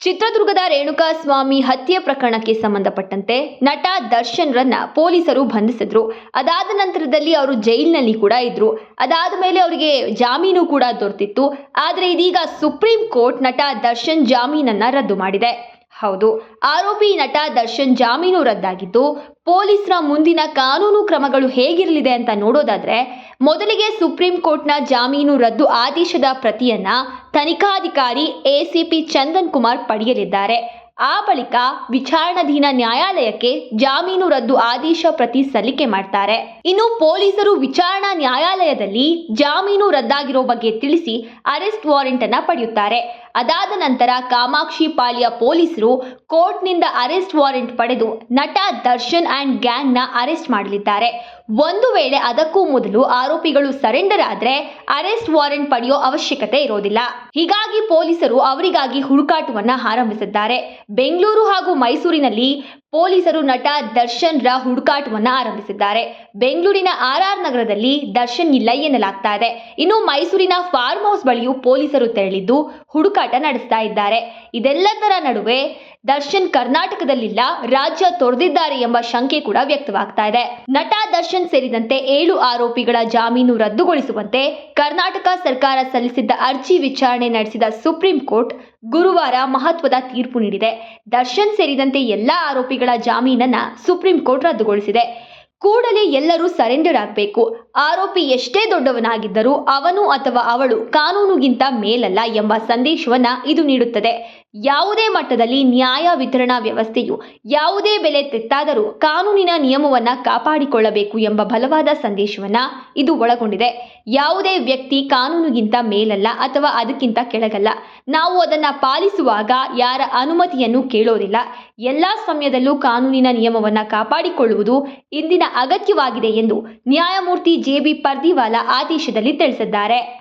ಚಿತ್ರದುರ್ಗದ ರೇಣುಕಾ ಸ್ವಾಮಿ ಹತ್ಯೆ ಪ್ರಕರಣಕ್ಕೆ ಸಂಬಂಧಪಟ್ಟಂತೆ ನಟ ದರ್ಶನ್ ರನ್ನ ಪೊಲೀಸರು ಬಂಧಿಸಿದ್ರು. ಅದಾದ ನಂತರದಲ್ಲಿ ಅವರು ಜೈಲಿನಲ್ಲಿ ಕೂಡ ಇದ್ರು. ಅದಾದ ಮೇಲೆ ಅವರಿಗೆ ಜಾಮೀನು ಕೂಡ ದೊರೆತಿತ್ತು. ಆದರೆ ಇದೀಗ ಸುಪ್ರೀಂ ಕೋರ್ಟ್ ನಟ ದರ್ಶನ್ ಜಾಮೀನನ್ನ ರದ್ದು ಮಾಡಿದೆ. ಹೌದು, ಆರೋಪಿ ನಟ ದರ್ಶನ್ ಜಾಮೀನು ರದ್ದಾಗಿದ್ದು, ಪೊಲೀಸರ ಮುಂದಿನ ಕಾನೂನು ಕ್ರಮಗಳು ಹೇಗಿರಲಿದೆ ಅಂತ ನೋಡೋದಾದ್ರೆ ಮೊದಲಿಗೆ ಸುಪ್ರೀಂ ಕೋರ್ಟ್ನ ಜಾಮೀನು ರದ್ದು ಆದೇಶದ ಪ್ರತಿಯನ್ನ ತನಿಖಾಧಿಕಾರಿ ಎಸಿಪಿ ಚಂದನ್ ಕುಮಾರ್ ಪಡೆಯಲಿದ್ದಾರೆ. ಆ ಬಳಿಕ ವಿಚಾರಣಾಧೀನ ನ್ಯಾಯಾಲಯಕ್ಕೆ ಜಾಮೀನು ರದ್ದು ಆದೇಶ ಪ್ರತಿ ಸಲ್ಲಿಕೆ ಮಾಡ್ತಾರೆ. ಇನ್ನು ಪೊಲೀಸರು ವಿಚಾರಣಾ ನ್ಯಾಯಾಲಯದಲ್ಲಿ ಜಾಮೀನು ರದ್ದಾಗಿರೋ ಬಗ್ಗೆ ತಿಳಿಸಿ ಅರೆಸ್ಟ್ ವಾರೆಂಟ್ ಅನ್ನ ಪಡೆಯುತ್ತಾರೆ. ಅದಾದ ನಂತರ ಕಾಮಾಕ್ಷಿ ಪಾಳ್ಯ ಪೊಲೀಸರು ಕೋರ್ಟ್ನಿಂದ ಅರೆಸ್ಟ್ ವಾರೆಂಟ್ ಪಡೆದು ನಟ ದರ್ಶನ್ ಆ್ಯಂಡ್ ಗ್ಯಾಂಗ್ನ ಅರೆಸ್ಟ್ ಮಾಡಲಿದ್ದಾರೆ. ಒಂದು ವೇಳೆ ಅದಕ್ಕೂ ಮೊದಲು ಆರೋಪಿಗಳು ಸರೆಂಡರ್ ಆದರೆ ಅರೆಸ್ಟ್ ವಾರೆಂಟ್ ಪಡೆಯೋ ಅವಶ್ಯಕತೆ ಇರೋದಿಲ್ಲ. ಹೀಗಾಗಿ ಪೊಲೀಸರು ಅವರಿಗಾಗಿ ಹುಡುಕಾಟವನ್ನು ಆರಂಭಿಸಿದ್ದಾರೆ. ಬೆಂಗಳೂರು ಹಾಗೂ ಮೈಸೂರಿನಲ್ಲಿ ಪೊಲೀಸರು ನಟ ದರ್ಶನ್ ರ ಹುಡುಕಾಟವನ್ನ ಆರಂಭಿಸಿದ್ದಾರೆ. ಬೆಂಗಳೂರಿನ ಆರ್ ಆರ್ ನಗರದಲ್ಲಿ ದರ್ಶನ್ ಇಲ್ಲ ಎನ್ನಲಾಗ್ತಾ ಇದೆ. ಇನ್ನು ಮೈಸೂರಿನ ಫಾರ್ಮ್ ಹೌಸ್ ಬಳಿಯೂ ಪೊಲೀಸರು ತೆರಳಿದ್ದು ಹುಡುಕಾಟ ನಡೆಸ್ತಾ ಇದ್ದಾರೆ. ಇದೆಲ್ಲದರ ನಡುವೆ ದರ್ಶನ್ ಕರ್ನಾಟಕದಲ್ಲಿಲ್ಲ, ರಾಜ್ಯ ತೊರೆದಿದ್ದಾರೆ ಎಂಬ ಶಂಕೆ ಕೂಡ ವ್ಯಕ್ತವಾಗ್ತಾ ಇದೆ. ನಟ ದರ್ಶನ್ ಸೇರಿದಂತೆ ಏಳು ಆರೋಪಿಗಳ ಜಾಮೀನು ರದ್ದುಗೊಳಿಸುವಂತೆ ಕರ್ನಾಟಕ ಸರ್ಕಾರ ಸಲ್ಲಿಸಿದ್ದ ಅರ್ಜಿ ವಿಚಾರಣೆ ನಡೆಸಿದ ಸುಪ್ರೀಂ ಕೋರ್ಟ್ ಗುರುವಾರ ಮಹತ್ವದ ತೀರ್ಪು ನೀಡಿದೆ. ದರ್ಶನ್ ಸೇರಿದಂತೆ ಎಲ್ಲ ಆರೋಪಿಗಳ ಜಾಮೀನನ್ನ ಸುಪ್ರೀಂ ಕೋರ್ಟ್ ರದ್ದುಗೊಳಿಸಿದೆ. ಕೂಡಲೇ ಎಲ್ಲರೂ ಸರೆಂಡರ್ ಆಗಬೇಕು. ಆರೋಪಿ ಎಷ್ಟೇ ದೊಡ್ಡವನಾಗಿದ್ದರೂ ಅವನು ಅಥವಾ ಅವಳು ಕಾನೂನುಗಿಂತ ಮೇಲಲ್ಲ ಎಂಬ ಸಂದೇಶವನ್ನ ಇದು ನೀಡುತ್ತದೆ. ಯಾವುದೇ ಮಟ್ಟದಲ್ಲಿ ನ್ಯಾಯ ವಿತರಣಾ ವ್ಯವಸ್ಥೆಯು ಯಾವುದೇ ಬೆಲೆ ತೆತ್ತಾದರೂ ಕಾನೂನಿನ ನಿಯಮವನ್ನ ಕಾಪಾಡಿಕೊಳ್ಳಬೇಕು ಎಂಬ ಬಲವಾದ ಸಂದೇಶವನ್ನ ಇದು ಒಳಗೊಂಡಿದೆ. ಯಾವುದೇ ವ್ಯಕ್ತಿ ಕಾನೂನಿಗಿಂತ ಮೇಲಲ್ಲ ಅಥವಾ ಅದಕ್ಕಿಂತ ಕೆಳಗಲ್ಲ. ನಾವು ಅದನ್ನ ಪಾಲಿಸುವಾಗ ಯಾರ ಅನುಮತಿಯನ್ನು ಕೇಳೋದಿಲ್ಲ. ಎಲ್ಲ ಸಮಯದಲ್ಲೂ ಕಾನೂನಿನ ನಿಯಮವನ್ನ ಕಾಪಾಡಿಕೊಳ್ಳುವುದು ಇಂದಿನ ಅಗತ್ಯವಾಗಿದೆ ಎಂದು ನ್ಯಾಯಮೂರ್ತಿ ಜೆ ಬಿ ಪರ್ದಿವಾಲಾ ಆದೇಶದಲ್ಲಿ ತಿಳಿಸಿದ್ದಾರೆ.